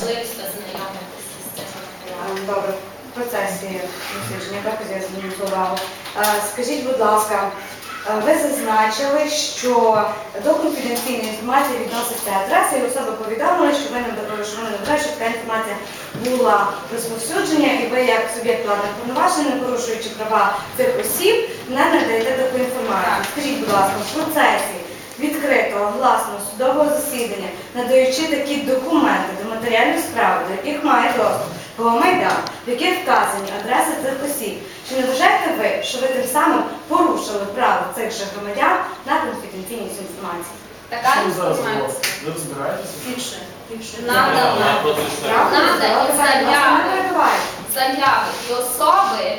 можливість ознайомитися з цим матеріалом. Добре, в процесі дослідження, так я звернув увагу. Е, Скажіть, будь ласка, е, ви зазначили, що до конфіденційної інформації відноситься адреса і особи повідомили, що ви не що вони не вважають, що така інформація була розповсюдження, і ви як суб'єкт владних повноважень, не порушуючи права цих осіб, не надаєте таку інформацію. Скажіть, будь ласка, в процесі відкритого гласного судового засідання, надаючи такі документи до матеріалів справи, до яких має доступ Майдан, в яких вказані адреси цих осіб. Чи не вважаєте ви, що ви тим самим порушили право цих же громадян на конфіденційність інформації? Така Що ви зараз робите? Ви розбираєтеся? більше, більше надана. Правда? І Вас не заяви. заяви і особи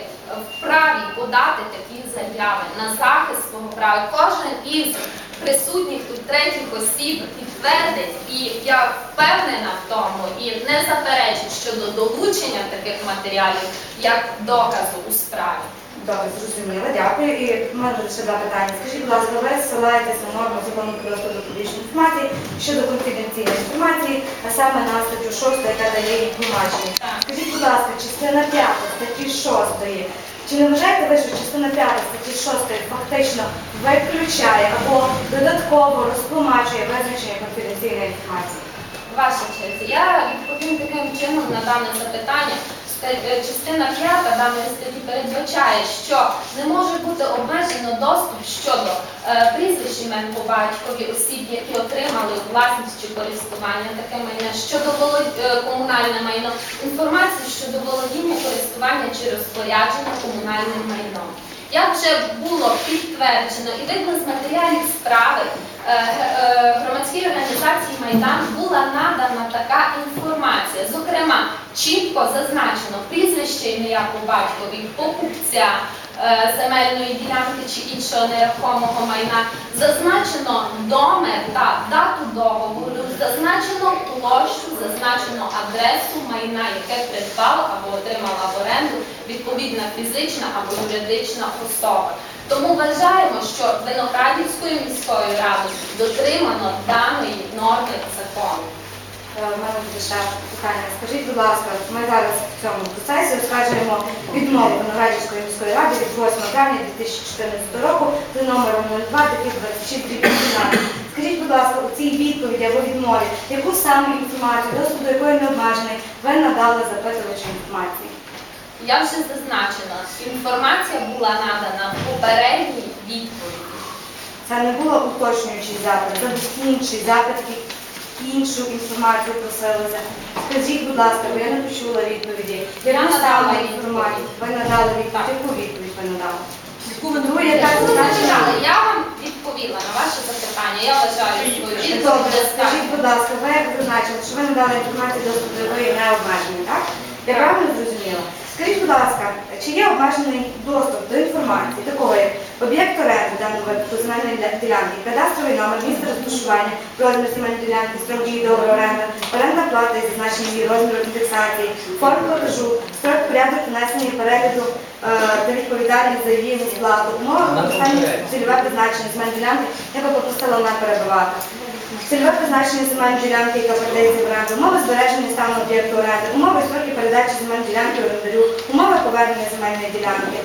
вправі подати такі заяви на захист свого права. Кожен із присутніх тут третіх осіб підтвердить, і я впевнена в тому і не заперечить щодо долучення таких матеріалів як доказу у справі. Добре, зрозуміло, дякую. І в мене ще два питання. Скажіть, будь ласка, ви ссилаєтесь на норму закону про доступ до публічної інформації щодо конфіденційної інформації, а саме на статтю 6, яка дає їй тлумачення. Скажіть, будь ласка, частина 5 статті 6. Чи не вважаєте ви, що частина 5 статті 6 фактично виключає або додатково розтлумачує визначення конфіденційної інформації? Ваша честь, я відповім таким чином на дане запитання. Е, Частина 5 даної статті передбачає, що не може бути обмежено доступ щодо прізвищ імен по батькові осіб, які отримали у власність чи користування таке майно, щодо е, комунальне майно, інформацію щодо володіння, користування чи розпорядження комунальним майном. Як вже було підтверджено і видно з матеріалів справи, е, е, громадській організації Майдан була надана така інформація. Зокрема, чітко зазначено прізвище ім'я по батькові покупця е, земельної ділянки чи іншого нерухомого майна, зазначено номер та дату договору, зазначено площу, зазначено адресу майна, яке придбала або отримала в оренду відповідна фізична або юридична особа. Тому вважаємо, що Виноградівською міською радою дотримано даної норми закону. Е, в мене буде ще питання. Скажіть, будь ласка, ми зараз в цьому процесі оскаржуємо відмову Виноградівської міської ради від 8 травня 2014 року за номером 02 26 Скажіть, будь ласка, у цій відповіді або відмові, яку саме інформацію, доступ до якої не обмежений, ви надали запитувачу інформації? Я вже зазначила, інформація була надана в попередній відповіді. Це не було уточнюючий запит, це був інший запит, який іншу інформацію просилися. Скажіть, будь ласка, бо я не почула відповіді. Я Яку надала інформацію? Ви надали відповідь. Яку відповідь ви надали? Яку ви зазначали? Я вам відповіла на ваше запитання. Я вважаю свою відповідь Добре, скажіть, будь ласка, ви як зазначили, що ви надали інформацію до якої необмеження, так? Я правильно зрозуміла? Скажіть, будь ласка, чи є обмежений доступ до інформації, такої як об'єкт оренди в даному випадку земельної ділянки, кадастровий номер, місце розташування, розмір земельної ділянки, строк дії договору оренди, орендна плата і зазначення її розміру індексації, форм платежу, строк порядок внесення перегляду е, та відповідальність за її сплату, умови використання цільове призначення земельної ділянки, я би попросила не перебивати. Цільове призначення земельної ділянки, яка передається в оренду, умови збереження стану об'єкту оренди, умови строки передачі земельної ділянки орендарю, умови повернення земельної ділянки,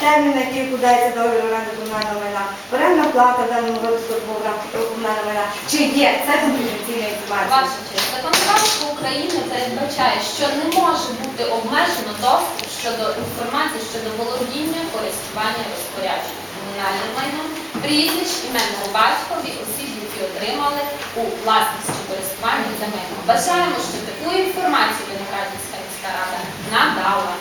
термін, на який вкладається договір оренди комунального майна, орендна плата в даному випадку комунальне майна. Чи є це конфіденційна інформація? Ваша честь, законодавство України передбачає, що не може бути обмежено доступ щодо інформації щодо володіння, користування, розпорядження комунальним майном, прізвищ, імен по батькові, осіб, які отримали у власність чи користуванні за майном. Вважаємо, що таку інформацію Виноградівська міська рада надала.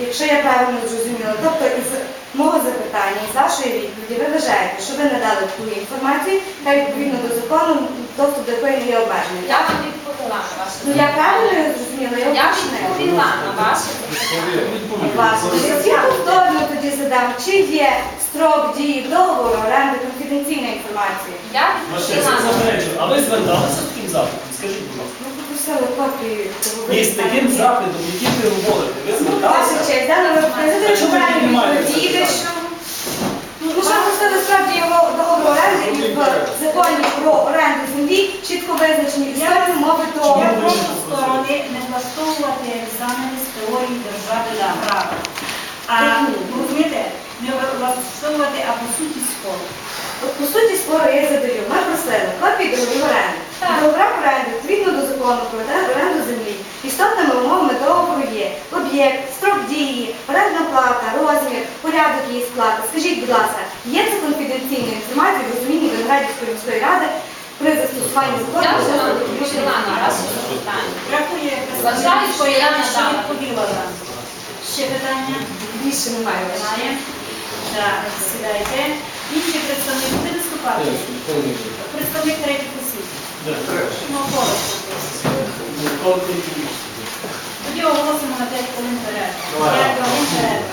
Якщо я правильно зрозуміла, тобто із мого запитання, із вашої відповіді, ви вважаєте, що ви надали ту інформацію, та відповідно до закону доступ до якої не є обмежений. Я вам відповіла на ваше Ну я правильно зрозуміла, я Я відповіла на ваше. Власне, я повторно тоді задам, чи є строк дії договору оренди конфіденційна інформація? Я відповіла на. А ви зверталися з таким запитом? Скажіть, ласка. Копію того Ні, з таким запитом, який ви говорите, ви Ну, Ваша зверталися? честь, дане випадку, А чому ви піднімаєте це питання? Ну, його договору оренди і в законі про оренду землі чітко визначені історії мови Чому того. ви Прошу сторони облаштовувати екзамени з теорії держави та права. А розумієте, не влаштовувати, а по суті спору. От по суті спору я задаю. Ми просили копії договорів оренди. Так. Договора оренди відповідно до закону про оренду землі. Істотними умовами договору є об'єкт, строк дії, орендна плата, розмір, порядок її сплати. Скажіть, будь ласка, є це конфіденційна інформація в розумінні Виноградівської міської ради при застосуванні закону? Дякую, Вважаю, що я надала. відповіла вам. Ще питання? Більше немає. Немає. Так, сідайте. Інші представники буде виступати? Представник третіх Тоді оголосимо на 5 хвилин перерву. Давай. 5 хвилин перерву.